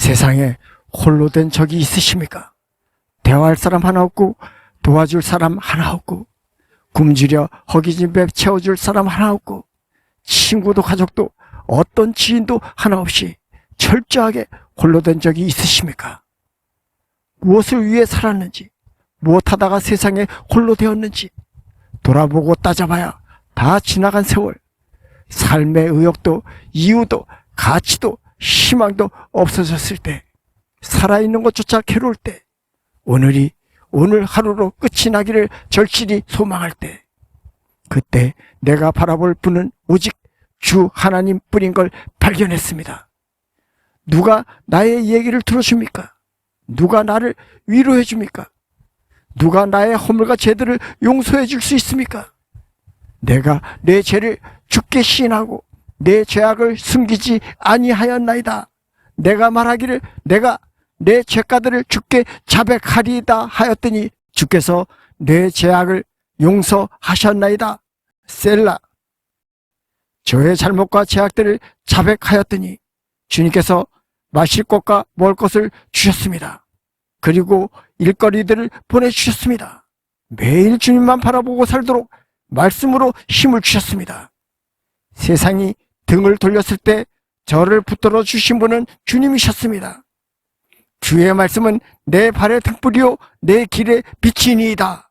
세상에 홀로 된 적이 있으십니까? 대화할 사람 하나 없고 도와줄 사람 하나 없고 굶주려 허기진 배 채워줄 사람 하나 없고 친구도 가족도 어떤 지인도 하나 없이 철저하게 홀로 된 적이 있으십니까? 무엇을 위해 살았는지 무엇하다가 세상에 홀로 되었는지 돌아보고 따져봐야 다 지나간 세월 삶의 의욕도 이유도 가치도 희망도 없어졌을 때 살아있는 것조차 괴로울 때 오늘이 오늘 하루로 끝이 나기를 절실히 소망할 때 그때 내가 바라볼 분은 오직 주 하나님 뿐인 걸 발견했습니다. 누가 나의 얘기를 들어줍니까? 누가 나를 위로해 줍니까? 누가 나의 허물과 죄들을 용서해 줄 수 있습니까? 내가 내 죄를 죽게 시인하고 내 죄악을 숨기지 아니하였나이다. 내가 말하기를 내가 내 죄가들을 죽게 자백하리이다 하였더니 주께서 내 죄악을 용서하셨나이다. 셀라. 저의 잘못과 죄악들을 자백하였더니 주님께서 마실 것과 먹을 것을 주셨습니다. 그리고 일거리들을 보내주셨습니다. 매일 주님만 바라보고 살도록 말씀으로 힘을 주셨습니다. 세상이 등을 돌렸을 때 저를 붙들어 주신 분은 주님이셨습니다. 주의 말씀은 내 발의 등불이요 내 길의 빛이니이다.